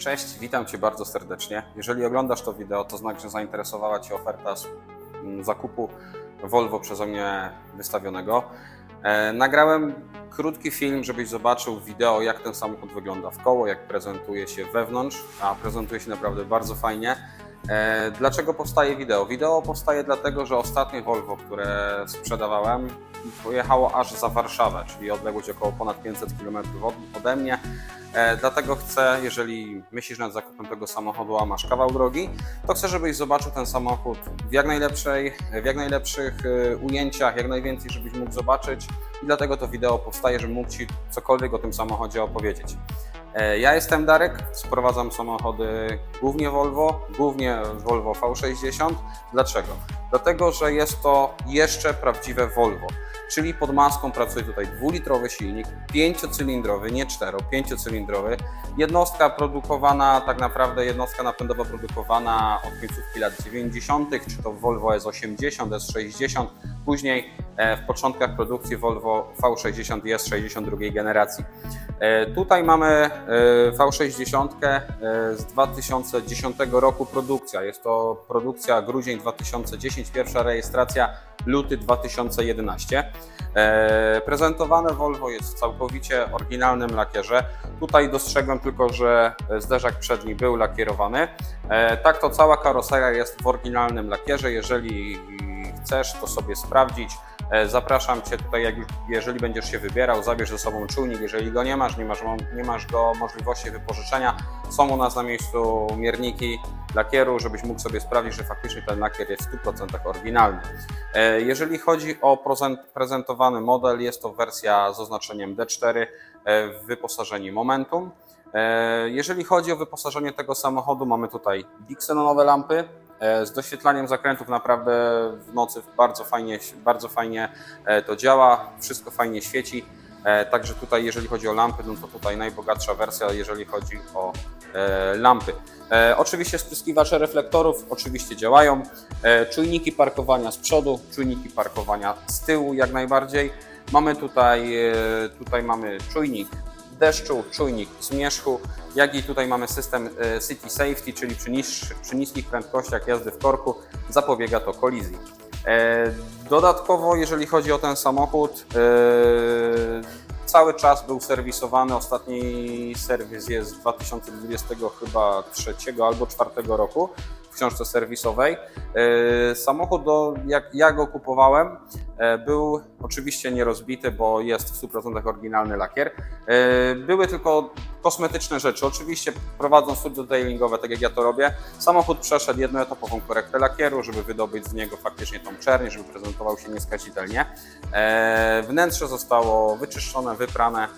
Cześć, witam Cię bardzo serdecznie. Jeżeli oglądasz to wideo, to znak, że zainteresowała Cię oferta mm, zakupu Volvo przeze mnie wystawionego. E, nagrałem krótki film, żebyś zobaczył wideo, jak ten samochód wygląda w koło, jak prezentuje się wewnątrz, a prezentuje się naprawdę bardzo fajnie. E, dlaczego powstaje wideo? Wideo powstaje dlatego, że ostatnie Volvo, które sprzedawałem, pojechało aż za Warszawę, czyli odległość około ponad 500 km od, ode mnie. E, dlatego chcę, jeżeli myślisz nad zakupem tego samochodu, a masz kawał drogi, to chcę, żebyś zobaczył ten samochód w jak najlepszej, w jak najlepszych e, ujęciach, jak najwięcej, żebyś mógł zobaczyć. I dlatego to wideo powstaje, żebym mógł Ci cokolwiek o tym samochodzie opowiedzieć. E, Ja jestem Darek, sprowadzam samochody głównie Volvo, głównie Volvo V60. Dlaczego? Dlatego, że jest to jeszcze prawdziwe Volvo. Czyli pod maską pracuje tutaj dwulitrowy silnik, pięciocylindrowy, nie cztero, pięciocylindrowy. Jednostka produkowana, tak naprawdę jednostka napędowa produkowana od końcówki lat 90., czy to Volvo S80, S60, później w początkach produkcji Volvo V60 i S62 generacji. E, Tutaj mamy e, V60 e, z 2010 roku produkcja. Jest to produkcja grudzień 2010, pierwsza rejestracja luty 2011. E, Prezentowane Volvo jest w całkowicie oryginalnym lakierze. Tutaj dostrzegłem tylko, że zderzak przedni był lakierowany. E, Tak to cała karoseria jest w oryginalnym lakierze. Jeżeli chcesz to sobie sprawdzić, e, zapraszam Cię tutaj, jak jeżeli będziesz się wybierał, zabierz ze sobą czujnik. Jeżeli go nie masz, nie masz, nie masz go możliwości wypożyczenia, są u nas na miejscu mierniki lakieru, żebyś mógł sobie sprawdzić, że faktycznie ten lakier jest w 100% oryginalny. E, Jeżeli chodzi o prezent- prezentowany model, jest to wersja z oznaczeniem D4 e, w wyposażeniu Momentum. E, Jeżeli chodzi o wyposażenie tego samochodu, mamy tutaj Dixonowe lampy e, z doświetlaniem zakrętów. Naprawdę w nocy bardzo fajnie, bardzo fajnie e, to działa, wszystko fajnie świeci. E, Także tutaj, jeżeli chodzi o lampy, no to tutaj najbogatsza wersja, jeżeli chodzi o e, lampy. E, Oczywiście spryskiwacze reflektorów oczywiście działają. E, Czujniki parkowania z przodu, czujniki parkowania z tyłu jak najbardziej. Mamy tutaj, e, tutaj mamy czujnik deszczu, czujnik zmierzchu, jak i tutaj mamy system e, City Safety, czyli przy, przy niskich prędkościach jazdy w korku zapobiega to kolizji. E, Dodatkowo, jeżeli chodzi o ten samochód, e, cały czas był serwisowany. Ostatni serwis jest z 2020 chyba trzeciego albo czwartego roku w książce serwisowej. E, Samochód, do, jak ja go kupowałem, e, był oczywiście nierozbity, bo jest w 100% oryginalny lakier. E, Były tylko kosmetyczne rzeczy. Oczywiście prowadząc studio detailingowe, tak jak ja to robię, samochód przeszedł jednoetapową korektę lakieru, żeby wydobyć z niego faktycznie tą czerń, żeby prezentował się nieskazitelnie. Wnętrze zostało wyczyszczone, wyprane,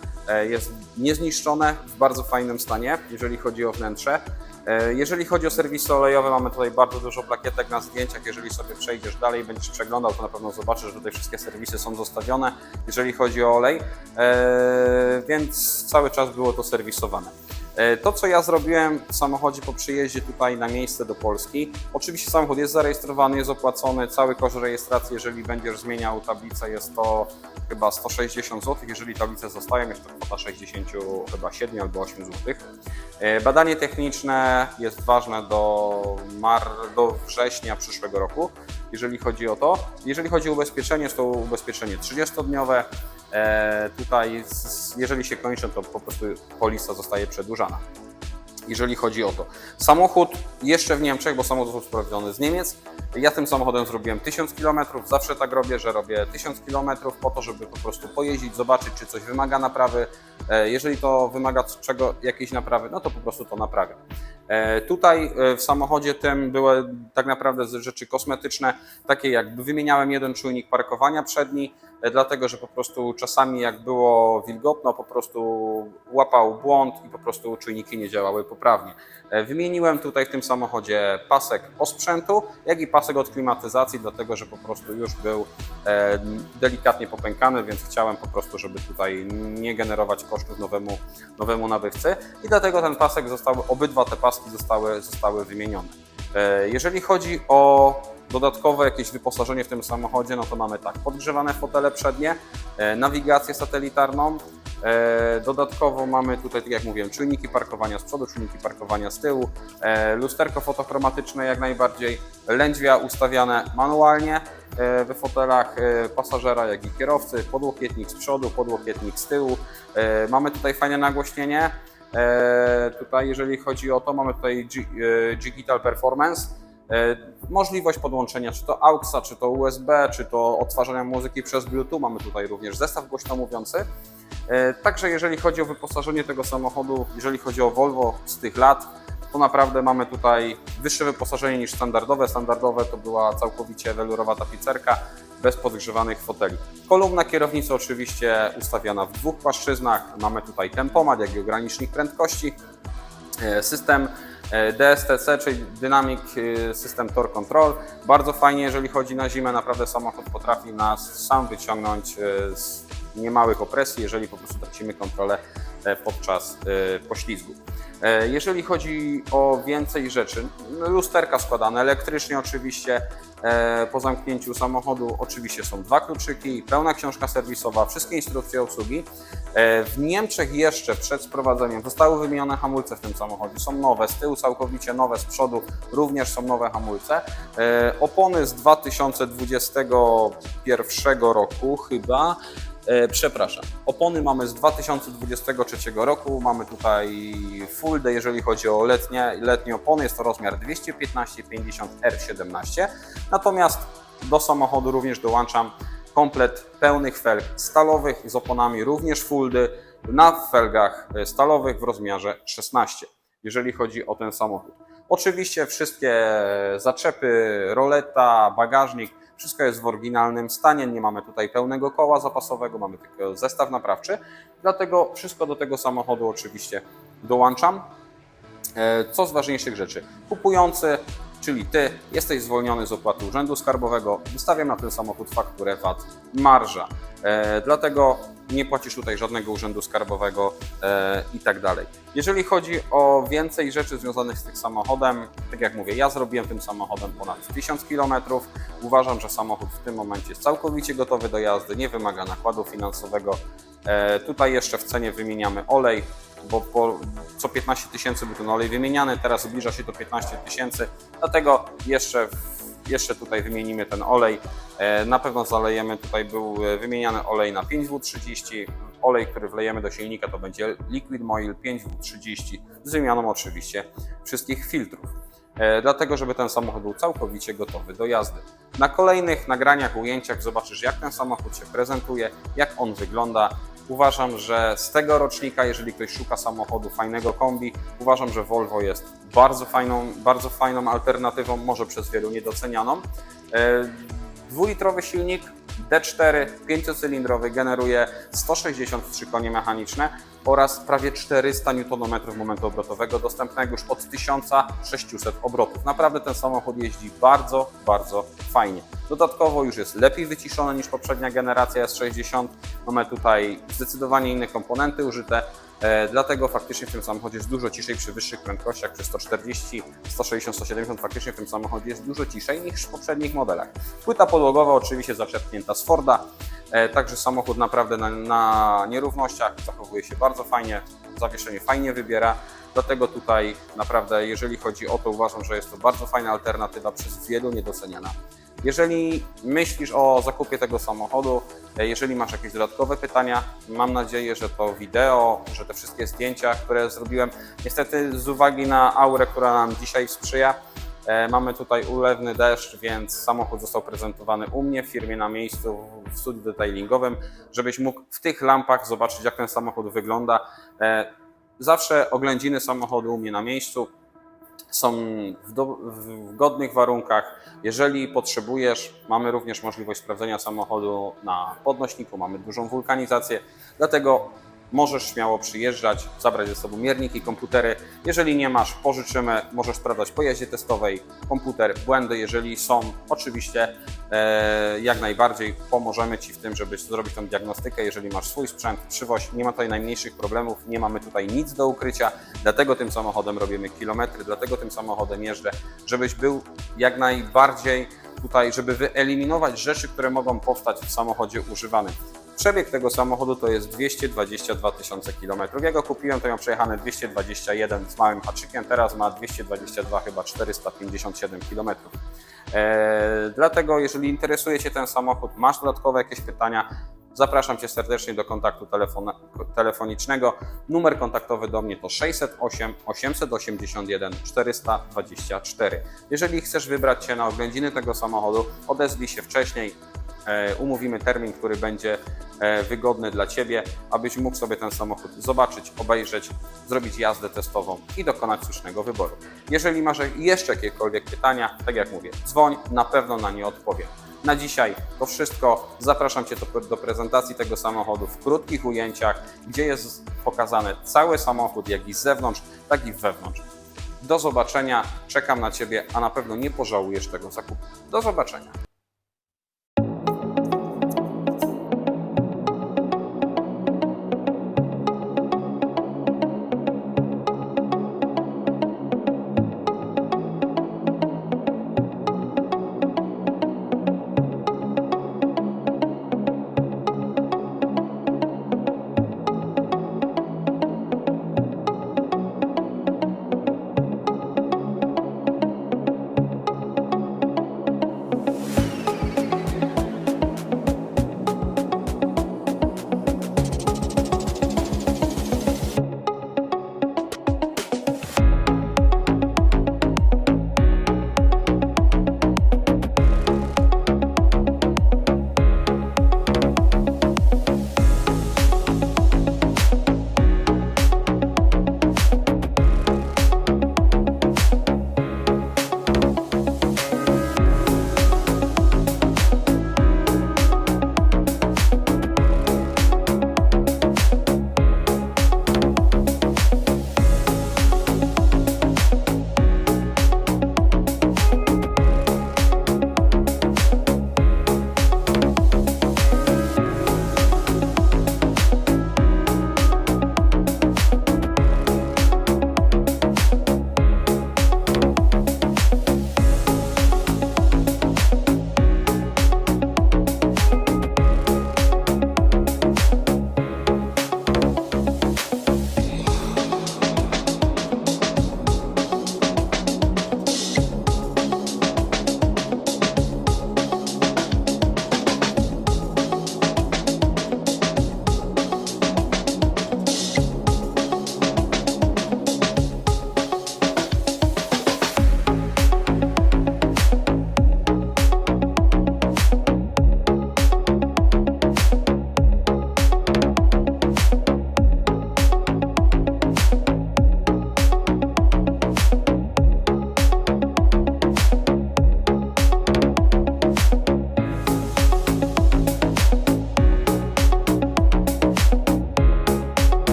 jest niezniszczone, w bardzo fajnym stanie, jeżeli chodzi o wnętrze. E, Jeżeli chodzi o serwisy olejowe, mamy tutaj bardzo dużo plakietek na zdjęciach. Jeżeli sobie przejdziesz dalej, będziesz przeglądał, to na pewno zobaczysz, że tutaj wszystkie serwisy są zostawione, jeżeli chodzi o olej, E, więc cały czas było to serwisowane. E, To, co ja zrobiłem w samochodzie po przyjeździe tutaj na miejsce do Polski, oczywiście samochód jest zarejestrowany, jest opłacony, cały koszt rejestracji, jeżeli będziesz zmieniał tablicę, jest to chyba 160 zł, jeżeli tablice zostają, jest to kwota 67 albo 8 zł. E, Badanie techniczne jest ważne do, mar, do września przyszłego roku, jeżeli chodzi o to. Jeżeli chodzi o ubezpieczenie, jest to ubezpieczenie 30-dniowe. E, Tutaj, jeżeli się kończy, to po prostu polisa zostaje przedłużana jeżeli chodzi o to. Samochód jeszcze w Niemczech, bo samochód został sprawdzony z Niemiec. Ja tym samochodem zrobiłem 1000 km, zawsze tak robię, że robię 1000 km po to, żeby po prostu pojeździć, zobaczyć, czy coś wymaga naprawy. E, Jeżeli to wymaga czego, jakiejś naprawy, no to po prostu to naprawię. E, Tutaj w samochodzie tym były tak naprawdę rzeczy kosmetyczne, takie jak wymieniałem jeden czujnik parkowania przedni, dlatego że po prostu czasami jak było wilgotno, po prostu łapał błąd i po prostu czujniki nie działały poprawnie. E, Wymieniłem tutaj w tym samochodzie pasek osprzętu, jak i pasek od klimatyzacji, dlatego że po prostu już był e, delikatnie popękany, więc chciałem po prostu, żeby tutaj nie generować kosztów nowemu, nowemu nabywcy i dlatego ten pasek został, obydwa te paski zostały, zostały wymienione. E, Jeżeli chodzi o dodatkowe jakieś wyposażenie w tym samochodzie, no to mamy tak, podgrzewane fotele przednie, e, nawigację satelitarną, E, Dodatkowo mamy tutaj, tak jak mówiłem, czujniki parkowania z przodu, czujniki parkowania z tyłu, e, lusterko fotochromatyczne jak najbardziej, lędźwia ustawiane manualnie e, w fotelach pasażera, jak i kierowcy, podłokietnik z przodu, podłokietnik z tyłu. Mamy tutaj fajne nagłośnienie. Tutaj, jeżeli chodzi o to, mamy tutaj Digital Performance. E, Możliwość podłączenia czy to AUXa, czy to USB, czy to odtwarzania muzyki przez Bluetooth. Mamy tutaj również zestaw głośno mówiący. E, Także jeżeli chodzi o wyposażenie tego samochodu, jeżeli chodzi o Volvo z tych lat, to naprawdę mamy tutaj wyższe wyposażenie niż standardowe. Standardowe to była całkowicie welurowa tapicerka bez podgrzewanych foteli. Kolumna kierownicy oczywiście ustawiona w dwóch płaszczyznach. Mamy tutaj tempomat, jak i ogranicznik prędkości. E, System DSTC, czyli Dynamic e, System Torque Control. Bardzo fajnie, jeżeli chodzi na zimę, naprawdę samochód potrafi nas sam wyciągnąć e, z niemałych opresji, jeżeli po prostu tracimy kontrolę e, podczas e, poślizgu. E, Jeżeli chodzi o więcej rzeczy, no, lusterka składane elektrycznie oczywiście, e, po zamknięciu samochodu oczywiście są dwa kluczyki, pełna książka serwisowa, wszystkie instrukcje obsługi. E, W Niemczech jeszcze przed sprowadzeniem zostały wymienione hamulce w tym samochodzie. Są nowe, z tyłu całkowicie nowe, z przodu również są nowe hamulce. E, Opony z 2021 roku chyba. E, przepraszam. Opony mamy z 2023 roku. Mamy tutaj full D, jeżeli chodzi o letnie, letnie opony. Jest to rozmiar 215-50 R17. Natomiast do samochodu również dołączam komplet pełnych felg stalowych z oponami również full D na felgach e, stalowych w rozmiarze 16, jeżeli chodzi o ten samochód. Oczywiście wszystkie zaczepy, roleta, bagażnik, wszystko jest w oryginalnym stanie. Nie mamy tutaj pełnego koła zapasowego, mamy tylko zestaw naprawczy. Dlatego wszystko do tego samochodu oczywiście dołączam. E, Co z ważniejszych rzeczy? Kupujący, czyli Ty, jesteś zwolniony z opłaty Urzędu Skarbowego, wystawiam na ten samochód fakturę VAT marża. E, Dlatego nie płacisz tutaj żadnego Urzędu Skarbowego e, i tak dalej. Jeżeli chodzi o więcej rzeczy związanych z tym samochodem, tak jak mówię, ja zrobiłem tym samochodem ponad 1000 km. Uważam, że samochód w tym momencie jest całkowicie gotowy do jazdy, nie wymaga nakładu finansowego. E, Tutaj jeszcze w cenie wymieniamy olej, bo po, co 15 tysięcy był ten olej wymieniany, teraz zbliża się do 15 tysięcy, dlatego jeszcze, jeszcze tutaj wymienimy ten olej. E, Na pewno zalejemy, tutaj był e, wymieniany olej na 5W30, olej, który wlejemy do silnika to będzie Liquid Moil 5W30 z wymianą oczywiście wszystkich filtrów. E, Dlatego, żeby ten samochód był całkowicie gotowy do jazdy. Na kolejnych nagraniach, ujęciach zobaczysz, jak ten samochód się prezentuje, jak on wygląda. Uważam, że z tego rocznika, jeżeli ktoś szuka samochodu fajnego kombi, uważam, że Volvo jest bardzo fajną, bardzo fajną alternatywą, może przez wielu niedocenianą. E, Dwulitrowy silnik D4 pięciocylindrowy generuje 163 konie mechaniczne oraz prawie 400 Nm momentu obrotowego dostępnego już od 1600 obrotów. Naprawdę ten samochód jeździ bardzo, bardzo fajnie. Dodatkowo już jest lepiej wyciszony niż poprzednia generacja S60. Mamy tutaj zdecydowanie inne komponenty użyte, dlatego faktycznie w tym samochodzie jest dużo ciszej przy wyższych prędkościach, przy 140, 160, 170 faktycznie w tym samochodzie jest dużo ciszej niż w poprzednich modelach. Płyta podłogowa oczywiście zaczerpnięta z Forda, e, także samochód naprawdę na, na nierównościach zachowuje się bardzo fajnie, zawieszenie fajnie wybiera. Dlatego tutaj naprawdę, jeżeli chodzi o to, uważam, że jest to bardzo fajna alternatywa, przez wielu niedoceniana. Jeżeli myślisz o zakupie tego samochodu, e, jeżeli masz jakieś dodatkowe pytania, mam nadzieję, że to wideo, że te wszystkie zdjęcia, które zrobiłem, niestety z uwagi na aurę, która nam dzisiaj sprzyja, e, mamy tutaj ulewny deszcz, więc samochód został prezentowany u mnie w firmie na miejscu w studiu detailingowym, żebyś mógł w tych lampach zobaczyć, jak ten samochód wygląda. E, Zawsze oględziny samochodu u mnie na miejscu są w, do, w godnych warunkach. Jeżeli potrzebujesz, mamy również możliwość sprawdzenia samochodu na podnośniku, mamy dużą wulkanizację, dlatego możesz śmiało przyjeżdżać, zabrać ze sobą mierniki, komputery. Jeżeli nie masz, pożyczymy, możesz sprawdzać po jeździe testowej komputer, błędy, jeżeli są, oczywiście e, jak najbardziej pomożemy Ci w tym, żeby zrobić tą diagnostykę. Jeżeli masz swój sprzęt, przywoź, nie ma tutaj najmniejszych problemów, nie mamy tutaj nic do ukrycia, dlatego tym samochodem robimy kilometry, dlatego tym samochodem jeżdżę, żebyś był jak najbardziej tutaj, żeby wyeliminować rzeczy, które mogą powstać w samochodzie używanym. Przebieg tego samochodu to jest 222 tysiące kilometrów. Ja go kupiłem, to miał przejechane 221 z małym haczykiem, teraz ma 222 chyba 457 kilometrów. Eee, dlatego, jeżeli interesuje Cię ten samochód, masz dodatkowe jakieś pytania, zapraszam Cię serdecznie do kontaktu telefona, telefonicznego. Numer kontaktowy do mnie to 608 881 424. Jeżeli chcesz wybrać się na oględziny tego samochodu, odezwij się wcześniej. E, Umówimy termin, który będzie e, wygodny dla Ciebie, abyś mógł sobie ten samochód zobaczyć, obejrzeć, zrobić jazdę testową i dokonać słusznego wyboru. Jeżeli masz jeszcze jakiekolwiek pytania, tak jak mówię, dzwoń, na pewno na nie odpowiem. Na dzisiaj to wszystko. Zapraszam Cię do, prezentacji tego samochodu w krótkich ujęciach, gdzie jest pokazany cały samochód, jak i z zewnątrz, tak i wewnątrz. Do zobaczenia, czekam na Ciebie, a na pewno nie pożałujesz tego zakupu. Do zobaczenia.